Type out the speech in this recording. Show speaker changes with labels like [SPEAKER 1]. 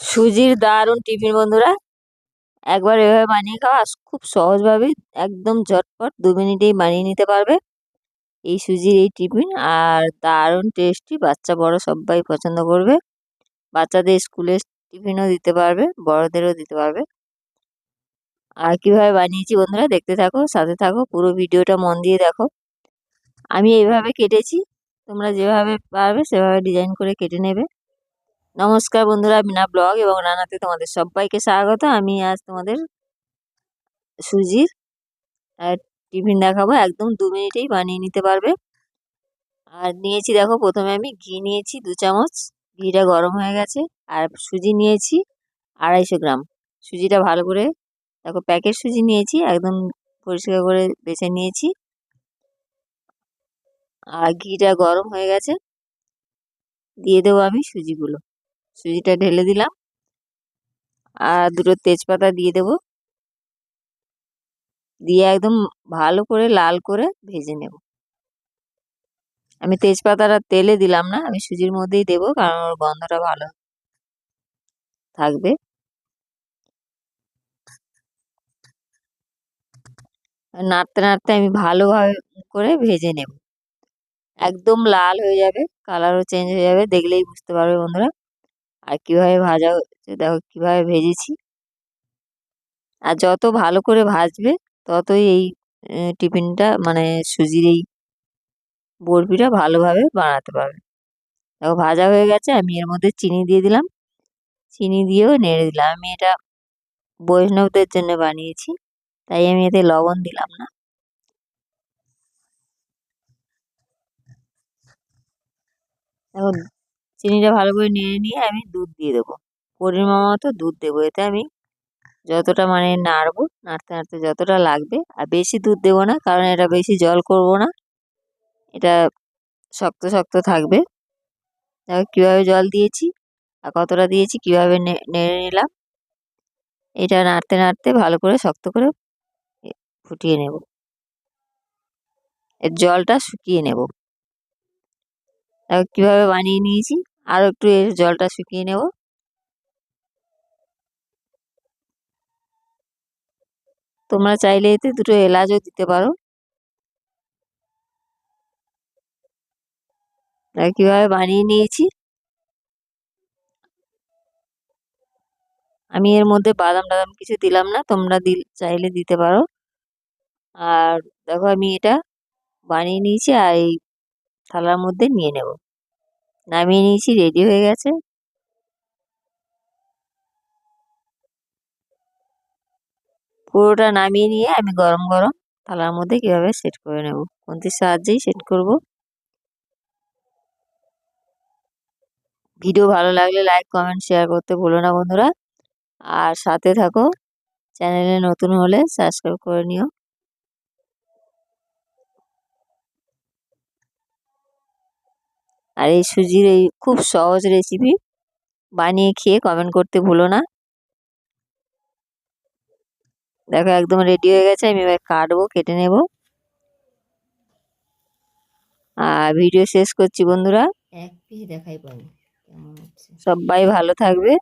[SPEAKER 1] সুজির দারুণ টিফিন, বন্ধুরা। একবার এভাবে বানিয়ে খাওয়া খুব সহজভাবে, একদম ঝটপট দু মিনিটেই বানিয়ে নিতে পারবে এই সুজির এই টিফিন। আর দারুণ টেস্টি, বাচ্চা বড় সবাই পছন্দ করবে। বাচ্চাদের স্কুলে টিফিনও দিতে পারবে, বড়দেরও দিতে পারবে। আর কীভাবে বানিয়েছি বন্ধুরা, দেখতে থাকো, সাথে থাকো, পুরো ভিডিওটা মন দিয়ে দেখো। আমি এইভাবে কেটেছি, তোমরা যেভাবে পারবে সেভাবে ডিজাইন করে কেটে নেবে। নমস্কার বন্ধুরা, বিনা ব্লগ এবং রান্নাতে তোমাদের সবাইকে স্বাগত। আমি আজ তোমাদের সুজির টিফিন দেখাবো। একদম দু মিনিটেই বানিয়ে নিতে পারবে। আর নিয়েছি দেখো, প্রথমে আমি ঘি নিয়েছি, দু চামচ। ঘিটা গরম হয়ে গেছে। আর সুজি নিয়েছি আড়াইশো গ্রাম। সুজিটা ভালো করে দেখো, প্যাকেট সুজি নিয়েছি, একদম পরিষ্কার করে বেছে নিয়েছি। আর ঘিটা গরম হয়ে গেছে। দিয়ে দেবো আমি সুজিগুলো। সুজিটা ঢেলে দিলাম। আর দুটো তেজপাতা দিয়ে দেব। দিয়ে একদম ভালো করে লাল করে ভেজে নেব। আমি তেজপাতাটা তেলে দিলাম না, আমি সুজির মধ্যেই দেবো কারণ ওর গন্ধটা ভালো থাকবে। নাড়তে নাড়তে আমি ভালোভাবে করে ভেজে নেব। একদম লাল হয়ে যাবে, কালারও চেঞ্জ হয়ে যাবে, দেখলেই বুঝতে পারবে বন্ধুরা। আর কীভাবে ভাজা দেখো কীভাবে ভেজেছি। আর যত ভালো করে ভাজবে, ততই এই টিফিনটা মানে সুজির এই বরফিটা ভালোভাবে বানাতে পারবে। দেখো ভাজা হয়ে গেছে, আমি এর মধ্যে চিনি দিয়ে দিলাম। চিনি দিয়েও নেড়ে দিলাম। আমি এটা বৈষ্ণবদের জন্য বানিয়েছি, তাই আমি এতে লবণ দিলাম না। এখন চিনিটা ভালো করে নেড়ে নিয়ে আমি দুধ দিয়ে দেবো। পরিমাণ মতো দুধ দেবো, এতে আমি যতটা মানে নাড়বো, নাড়তে নাড়তে যতটা লাগবে, আর বেশি দুধ দেবো না, কারণ এটা বেশি জল করব না। এটা শক্ত শক্ত থাকবে। দেখো কীভাবে জল দিয়েছি আর কতটা দিয়েছি, কীভাবে নেড়ে নিলাম। এটা নাড়তে নাড়তে ভালো করে শক্ত করে ফুটিয়ে নেব। এর জলটা শুকিয়ে নেব। দেখো কীভাবে বানিয়ে নিয়েছি। আরও একটু এর জলটা শুকিয়ে নেব। তোমরা চাইলে এতে দুটো এলাচও দিতে পারো। কীভাবে বানিয়ে নিয়েছি? আমি এর মধ্যে বাদাম টাদাম কিছু দিলাম না, তোমরা দিল, চাইলে দিতে পারো। আর দেখো আমি এটা বানিয়ে নিয়েছি আর এই থালার মধ্যে নিয়ে নেব। নামিয়ে নিয়েছি রেডি হয়ে গেছে। পুরোটা নামিয়ে নিয়ে আমি গরম গরম থালার মধ্যে কীভাবে সেট করে নেব? কোনটির সাহায্যেই সেট করব। ভিডিও ভালো লাগলে লাইক কমেন্ট শেয়ার করতে ভুলো না বন্ধুরা। আর সাথে থাকো, চ্যানেলে নতুন হলে সাবস্ক্রাইব করে নিও। আর এই সুজির এই খুব সহজ রেসিপি বানিয়ে খেয়ে কমেন্ট করতে ভুলো না। দেখো একদম রেডি হয়ে গেছে আমি এবার কাটবো কেটে নেব। আর ভিডিও শেষ করছি বন্ধুরা।
[SPEAKER 2] এক পিস দেখাই পাবো
[SPEAKER 1] সবাই ভালো থাকবে।